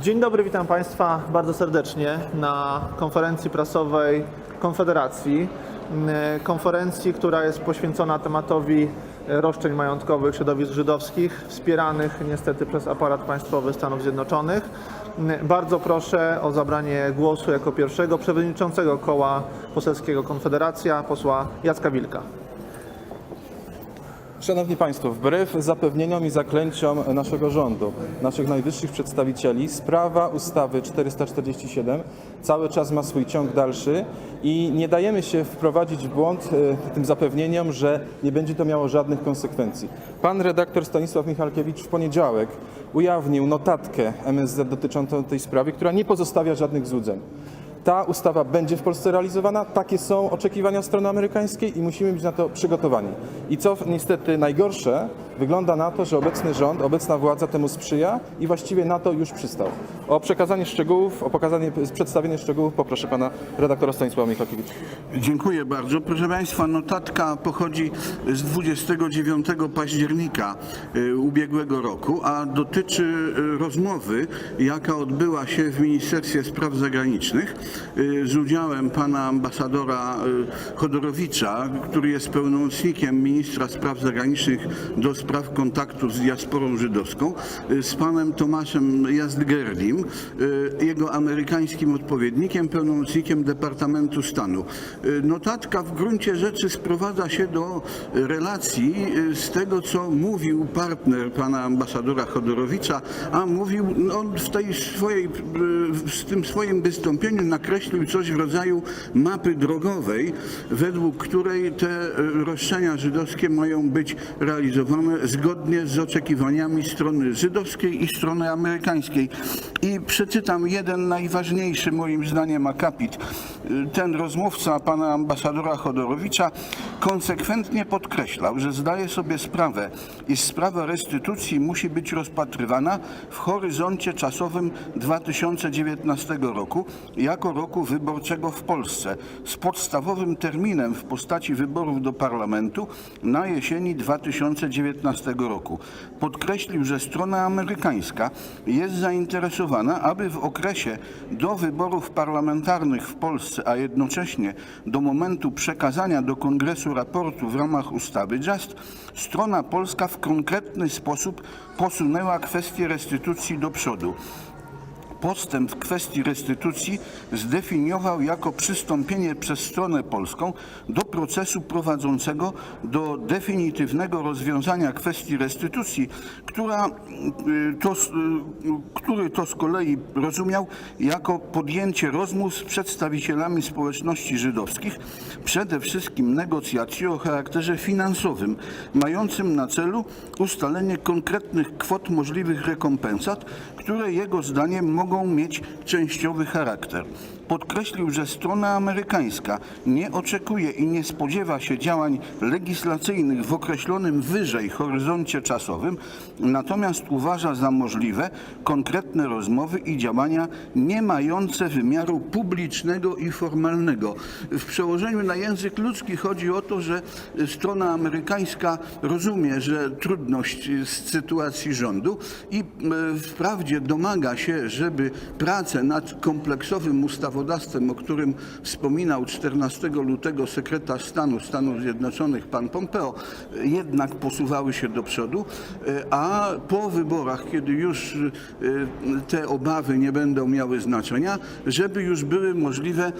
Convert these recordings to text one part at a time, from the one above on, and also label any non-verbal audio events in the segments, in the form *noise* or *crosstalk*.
Dzień dobry, witam Państwa bardzo serdecznie na konferencji prasowej Konfederacji. Mm, Konferencji, która jest poświęcona tematowi roszczeń majątkowych środowisk żydowskich, wspieranych niestety przez aparat państwowy Stanów Zjednoczonych. Mm, Bardzo proszę o zabranie głosu jako pierwszego przewodniczącego koła poselskiego Konfederacja, posła Jacka Wilka. Szanowni Państwo, wbrew zapewnieniom i zaklęciom naszego rządu, naszych najwyższych przedstawicieli, sprawa ustawy 447 cały czas ma swój ciąg dalszy i nie dajemy się wprowadzić w błąd e, tym zapewnieniom, że nie będzie to miało żadnych konsekwencji. Pan redaktor Stanisław Michalkiewicz w poniedziałek ujawnił notatkę MSZ dotyczącą tej sprawy, która nie pozostawia żadnych złudzeń. Ta ustawa będzie w Polsce realizowana, takie są oczekiwania strony amerykańskiej i musimy być na to przygotowani. I co niestety najgorsze, wygląda na to, że obecny rząd, obecna władza temu sprzyja i właściwie na to już przystał. O przekazanie szczegółów, o pokazanie, przedstawienie szczegółów poproszę pana redaktora Stanisława Michalkiewicza. Dziękuję bardzo. Proszę Państwa, notatka pochodzi z 29 października y, ubiegłego roku, a dotyczy y, rozmowy, jaka odbyła się w Ministerstwie Spraw Zagranicznych y, z udziałem pana ambasadora Chodorowicza, który jest pełnomocnikiem ministra spraw zagranicznych do spraw kontaktu z diasporą żydowską, y, z panem Tomaszem Jazdgerdim, y, jego amerykańskim odpowiednikiem, pełnomocnikiem Departamentu Stanu. Y, Notatka w gruncie rzeczy sprowadza się do relacji z tego, co mówił partner pana ambasadora Chodorowicza, a mówił on w tej swojej, w tym swoim wystąpieniu nakreślił coś w rodzaju mapy drogowej, według której te roszczenia żydowskie mają być realizowane zgodnie z oczekiwaniami strony żydowskiej i strony amerykańskiej. I przeczytam jeden najważniejszy moim zdaniem akapit. Ten rozmówca pana ambasadora Chodorowicza konsekwentnie podkreślał, że zdaje sobie sprawę, iż sprawa restytucji musi być rozpatrywana w horyzoncie czasowym 2019 roku jako roku wyborczego w Polsce z podstawowym terminem w postaci wyborów do parlamentu na jesieni 2019 roku. Podkreślił, że strona amerykańska jest zainteresowana, aby w okresie do wyborów parlamentarnych w Polsce, a jednocześnie do momentu przekazania do Kongresu raportu w ramach ustawy JUST, strona polska w konkretny sposób posunęła kwestię restytucji do przodu postęp w kwestii restytucji zdefiniował jako przystąpienie przez stronę polską do procesu prowadzącego do definitywnego rozwiązania kwestii restytucji, która, y, to, y, który to z kolei rozumiał jako podjęcie rozmów z przedstawicielami społeczności żydowskich, przede wszystkim negocjacji o charakterze finansowym, mającym na celu ustalenie konkretnych kwot możliwych rekompensat, które jego zdaniem mogą mieć częściowy charakter. Podkreślił, że strona amerykańska nie oczekuje i nie spodziewa się działań legislacyjnych w określonym wyżej horyzoncie czasowym, natomiast uważa za możliwe konkretne rozmowy i działania nie mające wymiaru publicznego i formalnego. W przełożeniu na język ludzki chodzi o to, że strona amerykańska rozumie, że trudność z sytuacji rządu i e, wprawdzie domaga się, żeby prace nad kompleksowym ustawodawstwem, o którym wspominał 14 lutego sekretarz stanu Stanów Zjednoczonych pan Pompeo, jednak posuwały się do przodu, e, a po wyborach, kiedy już e, te obawy nie będą miały znaczenia, żeby już były możliwe e,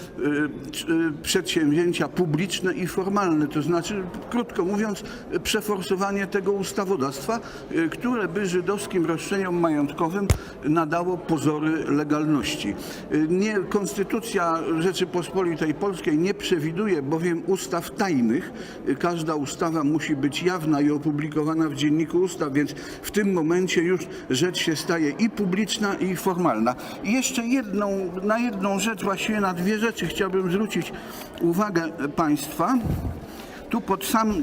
przedsięwzięcia publiczne i formalne, to znaczy, krótko mówiąc, przeforsowanie tego ustawodawstwa, które by żydowskim roszczeniom majątkowym nadało pozory legalności. Nie, Konstytucja Rzeczypospolitej Polskiej nie przewiduje bowiem ustaw tajnych. Każda ustawa musi być jawna i opublikowana w Dzienniku Ustaw, więc w tym momencie już rzecz się staje i publiczna, i formalna. I jeszcze jedną, na jedną rzecz, właściwie na dwie rzeczy chciałbym zwrócić uwagę Państwa. Tu pod sam,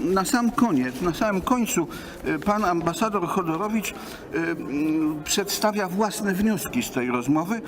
na sam koniec, na samym końcu y, pan ambasador Chodorowicz mm, przedstawia własne wnioski z tej rozmowy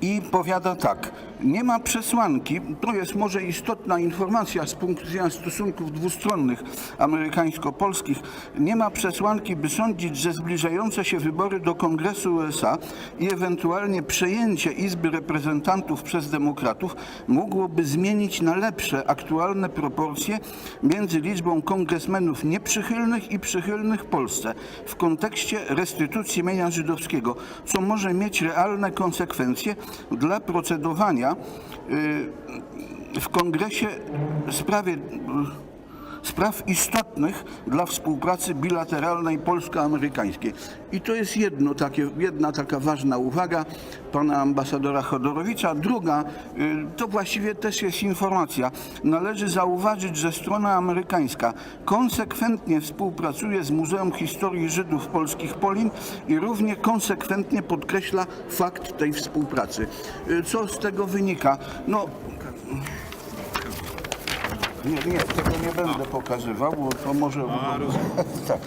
i powiada tak. Nie ma przesłanki, to jest może istotna informacja z punktu widzenia stosunków dwustronnych amerykańsko-polskich, nie ma przesłanki, by sądzić, że zbliżające się wybory do Kongresu USA i ewentualnie przejęcie Izby Reprezentantów przez demokratów mogłoby zmienić na lepsze aktualne proporcje między liczbą kongresmenów nieprzychylnych i przychylnych Polsce w kontekście restytucji mienia żydowskiego, co może mieć realne konsekwencje dla procedowania y, w kongresie sprawie y, spraw istotnych dla współpracy bilateralnej polsko-amerykańskiej. I to jest jedno takie, jedna taka ważna uwaga pana ambasadora Chodorowicza. Druga, y, to właściwie też jest informacja. Należy zauważyć, że strona amerykańska konsekwentnie współpracuje z Muzeum Historii Żydów Polskich Polin i równie konsekwentnie podkreśla fakt tej współpracy. Y, Co z tego wynika? No, nie, nie, tego nie będę pokazywał, bo to może... *laughs* tak.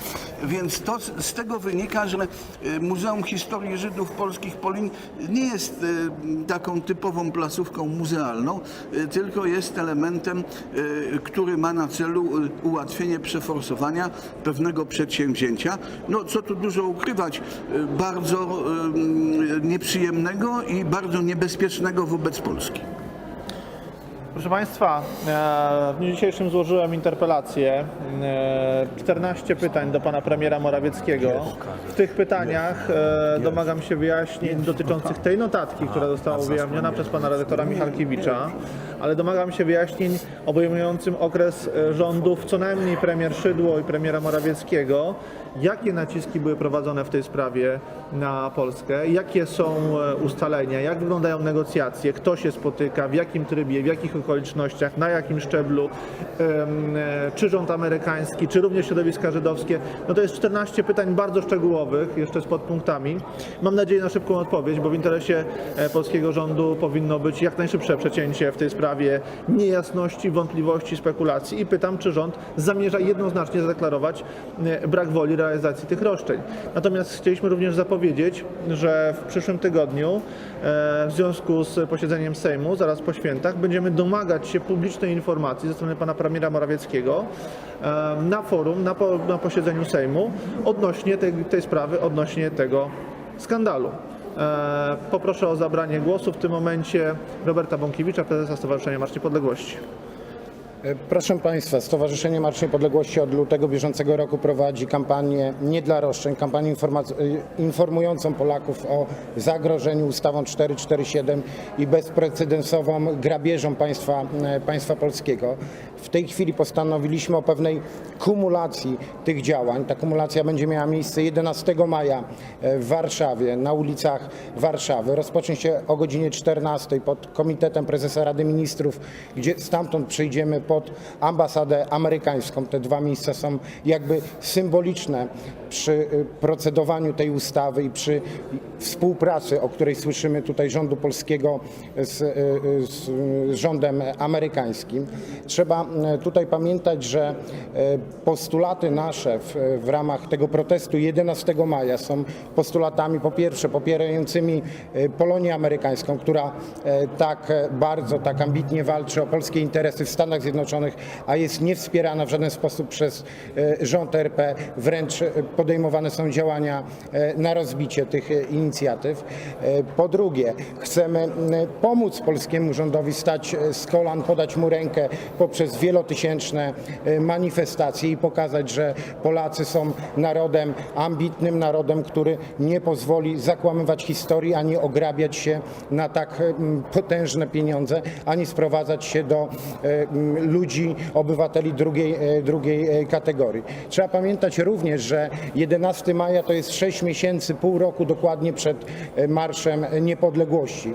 Więc to z, z tego wynika, że e, Muzeum Historii Żydów Polskich Polin nie jest e, taką typową placówką muzealną, e, tylko jest elementem, który ma na celu ułatwienie przeforsowania pewnego przedsięwzięcia. No co tu dużo ukrywać, bardzo nieprzyjemnego i bardzo niebezpiecznego wobec Polski. Proszę Państwa, e, w dniu dzisiejszym złożyłem interpelację. e, 14 pytań do Pana Premiera Morawieckiego. W tych pytaniach e, domagam się wyjaśnień dotyczących tej notatki, która została ujawniona przez Pana redaktora Michalkiewicza, ale domagam się wyjaśnień obejmującym okres e, rządów co najmniej premier Szydło i premiera Morawieckiego. Jakie naciski były prowadzone w tej sprawie na Polskę? Jakie są e, ustalenia? Jak wyglądają negocjacje? Kto się spotyka? W jakim trybie? W jakich okolicznościach? Na jakim szczeblu? E, Czy rząd amerykański? Czy również środowiska żydowskie? No to jest 14 pytań bardzo szczegółowych, jeszcze z podpunktami. Mam nadzieję na szybką odpowiedź, bo w interesie e, polskiego rządu powinno być jak najszybsze przecięcie w tej sprawie niejasności, wątpliwości, spekulacji. I pytam, czy rząd zamierza jednoznacznie zadeklarować e, brak woli realizacji tych roszczeń. Natomiast chcieliśmy również zapowiedzieć, że w przyszłym tygodniu w związku z posiedzeniem Sejmu, zaraz po świętach, będziemy domagać się publicznej informacji ze strony pana premiera Morawieckiego na forum, na, po, na posiedzeniu Sejmu odnośnie tej, tej sprawy, odnośnie tego skandalu. E, Poproszę o zabranie głosu w tym momencie Roberta Bąkiewicza, prezesa Stowarzyszenia Marsz Niepodległości. E, Proszę Państwa, Stowarzyszenie Marsz Niepodległości od lutego bieżącego roku prowadzi kampanię nie dla roszczeń, kampanię y, informującą Polaków o zagrożeniu ustawą 447 i bezprecedensową grabieżą państwa, e, państwa polskiego. W tej chwili postanowiliśmy o pewnej kumulacji tych działań. Ta kumulacja będzie miała miejsce 11 maja e, w Warszawie, na ulicach Warszawy. Rozpocznie się o godzinie 14 pod Komitetem Prezesa Rady Ministrów, gdzie stamtąd przyjdziemy pod ambasadę amerykańską. Te dwa miejsca są jakby symboliczne przy y, procedowaniu tej ustawy i przy współpracy, o której słyszymy tutaj rządu polskiego z, y, y, z rządem amerykańskim. Trzeba tutaj pamiętać, że postulaty nasze w, w ramach tego protestu 11 maja są postulatami po pierwsze popierającymi Polonię amerykańską, która tak bardzo, tak ambitnie walczy o polskie interesy w Stanach Zjednoczonych, a jest niewspierana w żaden sposób przez y, rząd RP, wręcz y, podejmowane są działania y, na rozbicie tych inicjatyw. Po drugie, chcemy pomóc polskiemu rządowi stać z kolan, podać mu rękę poprzez wielotysięczne manifestacje i pokazać, że Polacy są narodem ambitnym, narodem, który nie pozwoli zakłamywać historii, ani ograbiać się na tak potężne pieniądze, ani sprowadzać się do e, ludzi, obywateli drugiej, e, drugiej e, kategorii. Trzeba pamiętać również, że 11 maja to jest 6 miesięcy, pół roku dokładnie przed e, Marszem Niepodległości.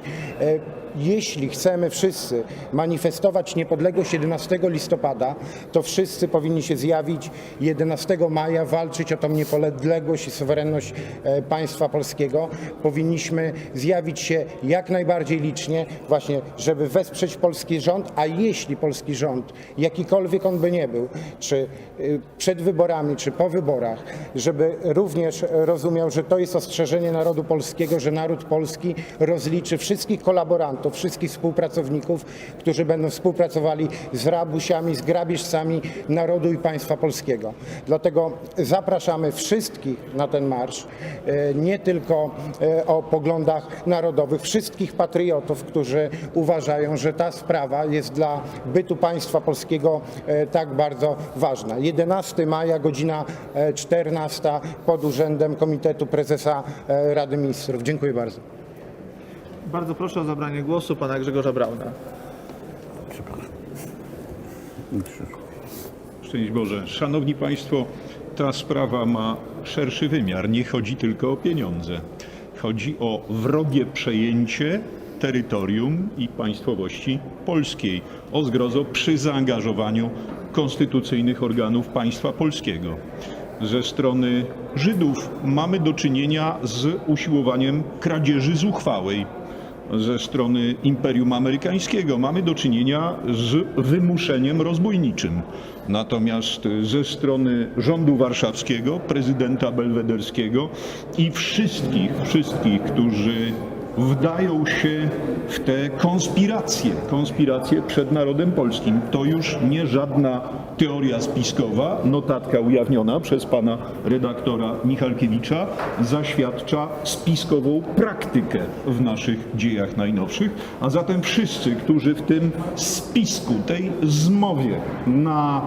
Jeśli chcemy wszyscy manifestować niepodległość 11 listopada, to wszyscy powinni się zjawić 11 maja, walczyć o tą niepodległość i suwerenność e, państwa polskiego. Powinniśmy zjawić się jak najbardziej licznie, właśnie, żeby wesprzeć polski rząd, a jeśli polski rząd, jakikolwiek on by nie był, czy y, przed wyborami, czy po wyborach, żeby również rozumiał, że to jest ostrzeżenie narodu polskiego, że naród polski rozliczy wszystkich kolaborantów, to wszystkich współpracowników, którzy będą współpracowali z rabusiami, z grabieżcami narodu i państwa polskiego. Dlatego zapraszamy wszystkich na ten marsz, e, nie tylko e, o poglądach narodowych, wszystkich patriotów, którzy uważają, że ta sprawa jest dla bytu państwa polskiego e, tak bardzo ważna. 11 maja, godzina e, 14 pod urzędem Komitetu Prezesa Rady Ministrów. Dziękuję bardzo. Bardzo proszę o zabranie głosu pana Grzegorza Brauna. Szczęść Boże. Szanowni Państwo, ta sprawa ma szerszy wymiar. Nie chodzi tylko o pieniądze. Chodzi o wrogie przejęcie terytorium i państwowości polskiej. O zgrozo przy zaangażowaniu konstytucyjnych organów państwa polskiego. Ze strony Żydów mamy do czynienia z usiłowaniem kradzieży zuchwałej ze strony Imperium Amerykańskiego mamy do czynienia z wymuszeniem rozbójniczym. Natomiast ze strony rządu warszawskiego, prezydenta belwederskiego i wszystkich, wszystkich, którzy wdają się w te konspiracje, konspiracje przed narodem polskim. To już nie żadna teoria spiskowa, notatka ujawniona przez pana redaktora Michalkiewicza zaświadcza spiskową praktykę w naszych dziejach najnowszych, a zatem wszyscy, którzy w tym spisku, tej zmowie na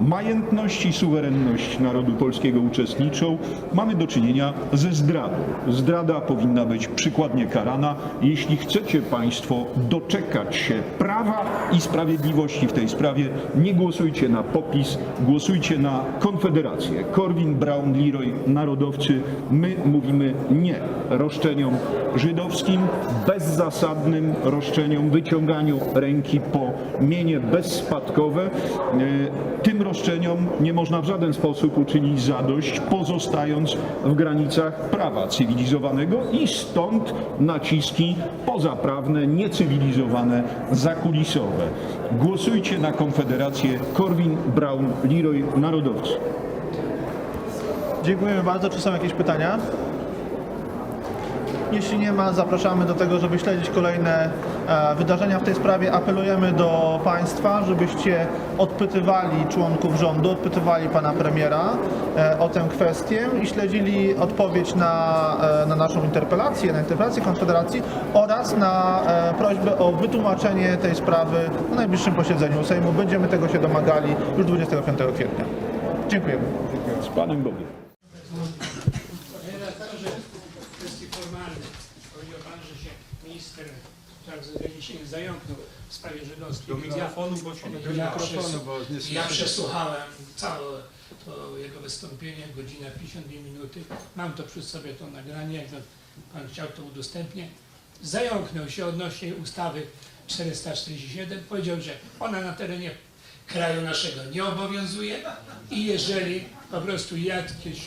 majętność i suwerenność narodu polskiego uczestniczą, mamy do czynienia ze zdradą. Zdrada powinna być przykładnie karana. Jeśli chcecie Państwo doczekać się prawa i sprawiedliwości w tej sprawie, nie głosujcie na popis, głosujcie na Konfederację. Korwin, Braun, Leroy, narodowcy, my mówimy nie roszczeniom żydowskim, bezzasadnym roszczeniom, wyciąganiu ręki po mienie bezspadkowe. E, Roszczeniom nie można w żaden sposób uczynić zadość, pozostając w granicach prawa cywilizowanego i stąd naciski pozaprawne, niecywilizowane, zakulisowe. Głosujcie na Konfederację Korwin, Braun, Leroy, Narodowcy. Dziękujemy bardzo. Czy są jakieś pytania? Jeśli nie ma, zapraszamy do tego, żeby śledzić kolejne e, wydarzenia w tej sprawie. Apelujemy do Państwa, żebyście odpytywali członków rządu, odpytywali Pana Premiera e, o tę kwestię i śledzili odpowiedź na, e, na naszą interpelację, na interpelację Konfederacji oraz na prośbę o wytłumaczenie tej sprawy na najbliższym posiedzeniu Sejmu. Będziemy tego się domagali już 25 kwietnia. Dziękujemy. Z Panem Bogiem. redaktorze, kwestii formalnych. Powiedział Pan, że się minister zagranicznych zająknął w sprawie żydowskiej. Do mikrofonu, bo się do mikrofonu, bo Ja przesłuchałem całe to jego wystąpienie, godzina 52 minuty. Mam to przy sobie to nagranie, jak Pan chciał to udostępnię. Zająknął się odnośnie ustawy 447. Powiedział, że ona na terenie kraju naszego nie obowiązuje i jeżeli po prostu jakieś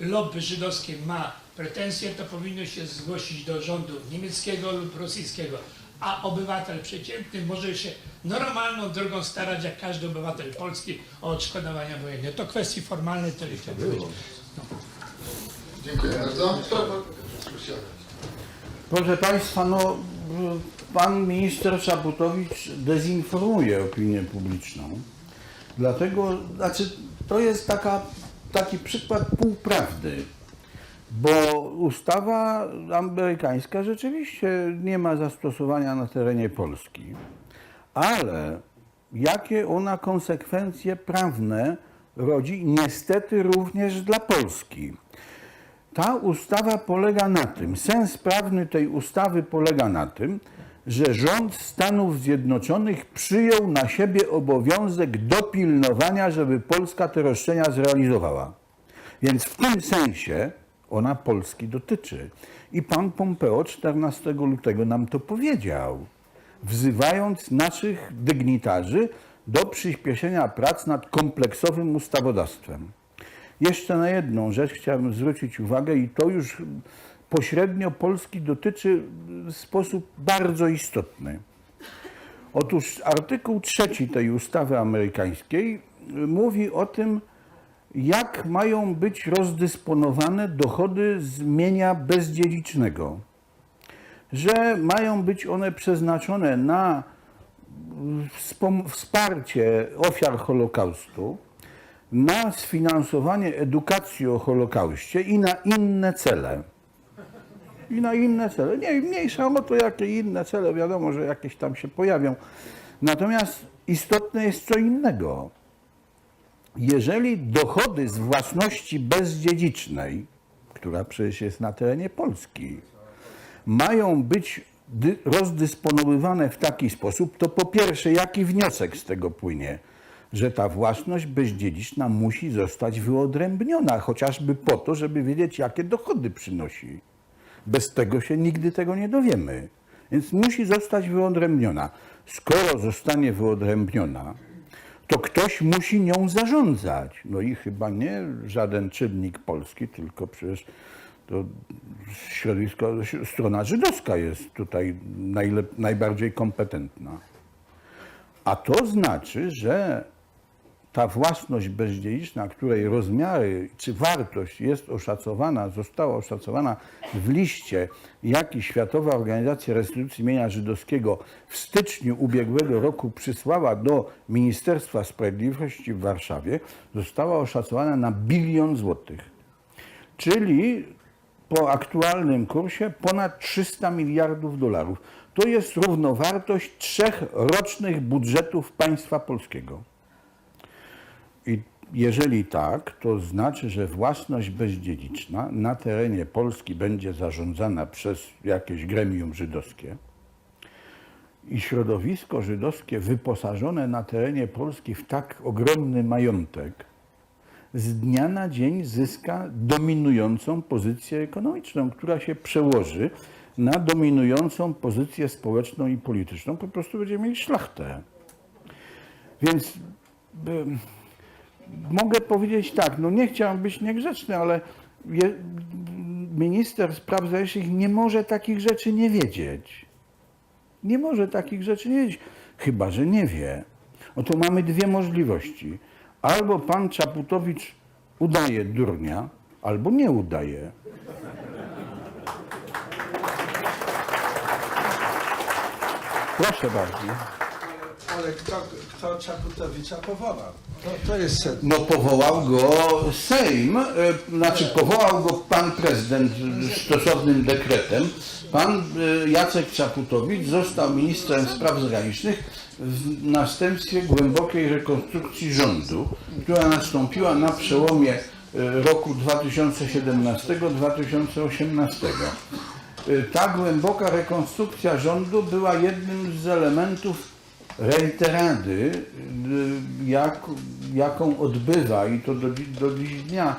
lobby żydowskie ma pretensje, to powinno się zgłosić do rządu niemieckiego lub rosyjskiego. A obywatel przeciętny może się normalną drogą starać, jak każdy obywatel polski, o odszkodowania wojenne. To kwestii formalnej, tyle chciałbym powiedzieć. Dziękuję bardzo. Proszę Państwa, no, pan minister Czaputowicz dezinformuje opinię publiczną. Dlatego, znaczy, to jest taka, taki przykład półprawdy, bo ustawa amerykańska rzeczywiście nie ma zastosowania na terenie Polski. Ale jakie ona konsekwencje prawne rodzi, niestety również dla Polski. Ta ustawa polega na tym, sens prawny tej ustawy polega na tym, że rząd Stanów Zjednoczonych przyjął na siebie obowiązek dopilnowania, żeby Polska te roszczenia zrealizowała. Więc w tym sensie ona Polski dotyczy. I pan Pompeo 14 lutego nam to powiedział, wzywając naszych dygnitarzy do przyspieszenia prac nad kompleksowym ustawodawstwem. Jeszcze na jedną rzecz chciałbym zwrócić uwagę i to już pośrednio Polski dotyczy w sposób bardzo istotny. Otóż artykuł trzeci tej ustawy amerykańskiej mówi o tym, jak mają być rozdysponowane dochody z mienia bezdziedzicznego. że mają być one przeznaczone na wspom- wsparcie ofiar Holokaustu, na sfinansowanie edukacji o Holokauście i na inne cele. I na inne cele. Nie, mniejsza o to, jakie inne cele, wiadomo, że jakieś tam się pojawią. Natomiast istotne jest co innego. Jeżeli dochody z własności bezdziedzicznej, która przecież jest na terenie Polski, mają być dy- rozdysponowywane w taki sposób, to po pierwsze, jaki wniosek z tego płynie? Że ta własność bezdziedziczna musi zostać wyodrębniona, chociażby po to, żeby wiedzieć, jakie dochody przynosi. Bez tego się nigdy tego nie dowiemy. Więc musi zostać wyodrębniona. Skoro zostanie wyodrębniona, to ktoś musi nią zarządzać. No i chyba nie żaden czynnik polski, tylko przecież to środowisko, strona żydowska jest tutaj najbardziej kompetentna. A to znaczy, że ta własność bezdziedziczna, której rozmiary czy wartość jest oszacowana, została oszacowana w liście, jaki Światowa Organizacja Restytucji Mienia Żydowskiego w styczniu ubiegłego roku przysłała do Ministerstwa Sprawiedliwości w Warszawie, została oszacowana na bilion złotych. Czyli po aktualnym kursie ponad 300 miliardów dolarów. To jest równowartość trzech rocznych budżetów państwa polskiego. I jeżeli tak, to znaczy, że własność bezdziedziczna na terenie Polski będzie zarządzana przez jakieś gremium żydowskie i środowisko żydowskie wyposażone na terenie Polski w tak ogromny majątek z dnia na dzień zyska dominującą pozycję ekonomiczną, która się przełoży na dominującą pozycję społeczną i polityczną. Po prostu będziemy mieli szlachtę. Więc mogę powiedzieć tak, no nie chciałem być niegrzeczny, ale je, minister spraw zagranicznych nie może takich rzeczy nie wiedzieć. Nie może takich rzeczy nie wiedzieć, chyba że nie wie. Oto mamy dwie możliwości. Albo pan Czaputowicz udaje durnia, albo nie udaje. Proszę bardzo. Ale kto, kto Czaputowicza powołał? To, to jest sedno. No powołał go Sejm, e, znaczy powołał go pan prezydent stosownym dekretem. Pan e, Jacek Czaputowicz został ministrem spraw zagranicznych w następstwie głębokiej rekonstrukcji rządu, która nastąpiła na przełomie e, roku 2017-2018. E, Ta głęboka rekonstrukcja rządu była jednym z elementów reiterady, y, jak, jaką odbywa i to do, do dziś dnia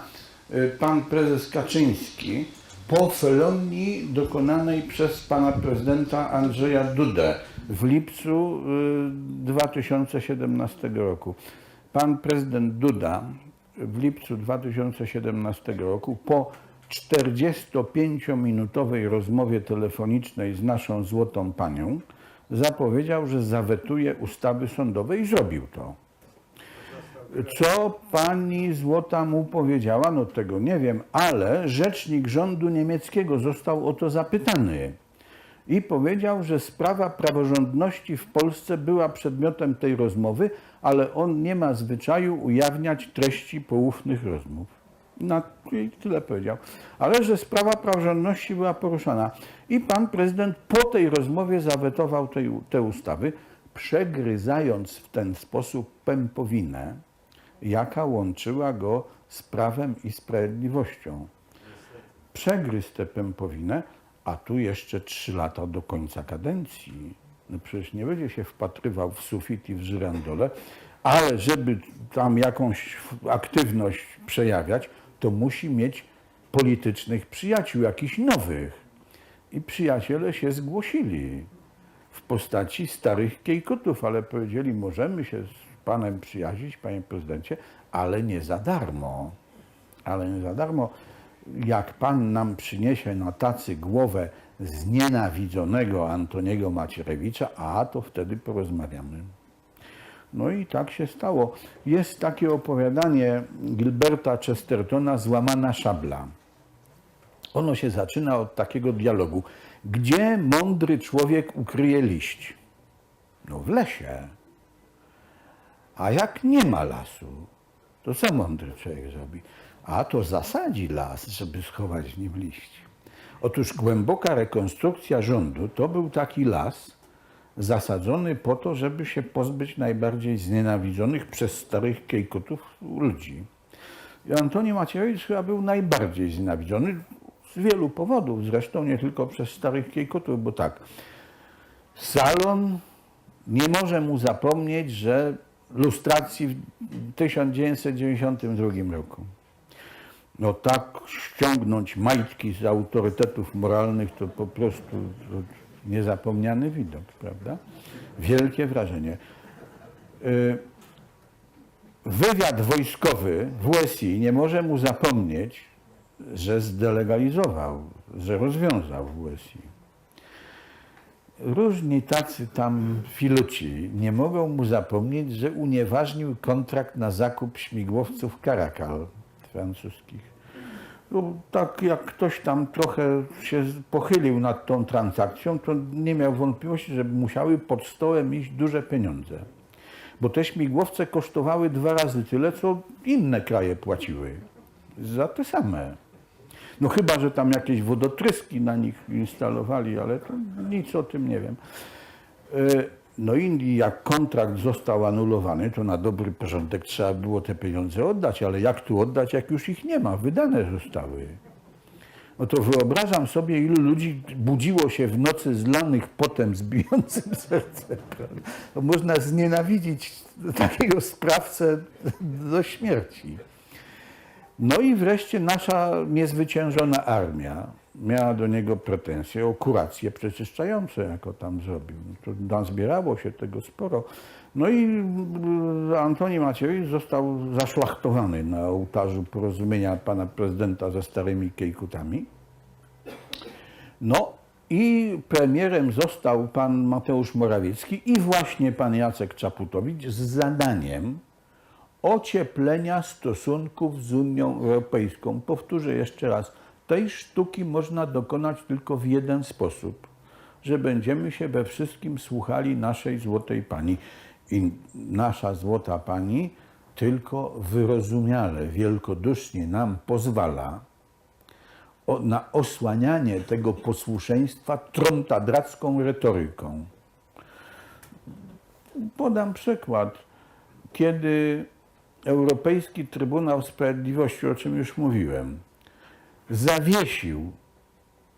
y, pan prezes Kaczyński po felonii dokonanej przez pana prezydenta Andrzeja Dudę w lipcu y, 2017 roku. Pan prezydent Duda w lipcu 2017 roku po 45-minutowej rozmowie telefonicznej z naszą złotą panią zapowiedział, że zawetuje ustawy sądowe i zrobił to. Co pani Złota mu powiedziała, no tego nie wiem, ale rzecznik rządu niemieckiego został o to zapytany i powiedział, że sprawa praworządności w Polsce była przedmiotem tej rozmowy, ale on nie ma zwyczaju ujawniać treści poufnych rozmów. Na tyle powiedział. Ale że sprawa praworządności była poruszana. I pan prezydent po tej rozmowie zawetował tej, te ustawy, przegryzając w ten sposób pępowinę, jaka łączyła go z prawem i sprawiedliwością. Przegryzł tę pępowinę, a tu jeszcze trzy lata do końca kadencji. No przecież nie będzie się wpatrywał w sufit i w żyrandole, ale żeby tam jakąś aktywność przejawiać, to musi mieć politycznych przyjaciół, jakichś nowych. I przyjaciele się zgłosili w postaci starych kiejkutów, ale powiedzieli, możemy się z panem przyjaźnić, panie prezydencie, ale nie za darmo. Ale nie za darmo. Jak pan nam przyniesie na tacy głowę znienawidzonego Antoniego Macierewicza, a to wtedy porozmawiamy. No i tak się stało. Jest takie opowiadanie Gilberta Chestertona Złamana szabla. Ono się zaczyna od takiego dialogu. Gdzie mądry człowiek ukryje liść? No w lesie. A jak nie ma lasu, to co mądry człowiek zrobi? A to zasadzi las, żeby schować w nim liść. Otóż głęboka rekonstrukcja rządu to był taki las zasadzony po to, żeby się pozbyć najbardziej znienawidzonych przez starych kejkotów ludzi. I Antoni Macierewicz chyba był najbardziej znienawidzony z wielu powodów, zresztą nie tylko przez starych kejkotów, bo tak, Salon nie może mu zapomnieć, że lustracji w 1992 roku. No tak ściągnąć majtki z autorytetów moralnych to po prostu to niezapomniany widok, prawda? Wielkie wrażenie. Y, Wywiad wojskowy WSI nie może mu zapomnieć, że zdelegalizował, że rozwiązał WSI. Różni tacy tam filuci nie mogą mu zapomnieć, że unieważnił kontrakt na zakup śmigłowców Caracal francuskich. No, tak jak ktoś tam trochę się pochylił nad tą transakcją, to nie miał wątpliwości, że musiały pod stołem iść duże pieniądze. Bo te śmigłowce kosztowały dwa razy tyle, co inne kraje płaciły za te same. No chyba, że tam jakieś wodotryski na nich instalowali, ale to nic o tym nie wiem. No i jak kontrakt został anulowany, to na dobry porządek trzeba było te pieniądze oddać, ale jak tu oddać, jak już ich nie ma, wydane zostały. No to wyobrażam sobie, ilu ludzi budziło się w nocy zlanych potem z bijącym *laughs* sercem. To można znienawidzić takiego sprawcę do śmierci. No i wreszcie nasza niezwyciężona armia miała do niego pretensje o kuracje przeczyszczające, jako tam zrobił. To nazbierało się tego sporo. No i mm, Antoni Macierewicz został zaszlachtowany na ołtarzu porozumienia pana prezydenta ze starymi kejkutami. No i premierem został pan Mateusz Morawiecki i właśnie pan Jacek Czaputowicz z zadaniem ocieplenia stosunków z Unią Europejską. Powtórzę jeszcze raz, tej sztuki można dokonać tylko w jeden sposób, że będziemy się we wszystkim słuchali naszej złotej pani. I nasza złota pani tylko wyrozumiale, wielkodusznie nam pozwala na osłanianie tego posłuszeństwa trątadracką retoryką. Podam przykład. Kiedy Europejski Trybunał Sprawiedliwości, o czym już mówiłem, zawiesił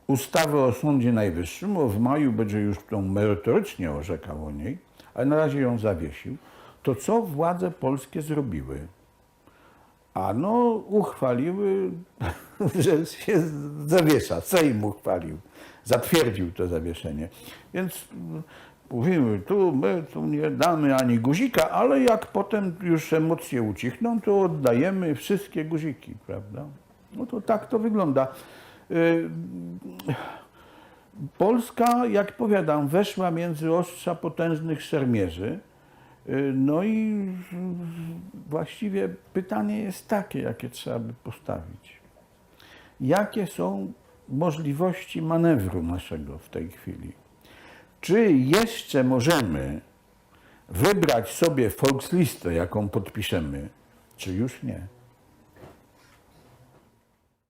ustawę o Sądzie Najwyższym, bo w maju będzie już tą merytorycznie orzekał o niej, ale na razie ją zawiesił, to co władze polskie zrobiły? Ano uchwaliły, *laughs* że się zawiesza. Sejm uchwalił, zatwierdził to zawieszenie. Więc mówimy, tu my tu nie damy ani guzika, ale jak potem już emocje ucichną, to oddajemy wszystkie guziki, prawda? No to tak to wygląda. Y, Polska, jak powiadam, weszła między ostrza potężnych szermierzy. Y, No i właściwie pytanie jest takie, jakie trzeba by postawić. Jakie są możliwości manewru naszego w tej chwili? Czy jeszcze możemy wybrać sobie Volkslistę, jaką podpiszemy, czy już nie?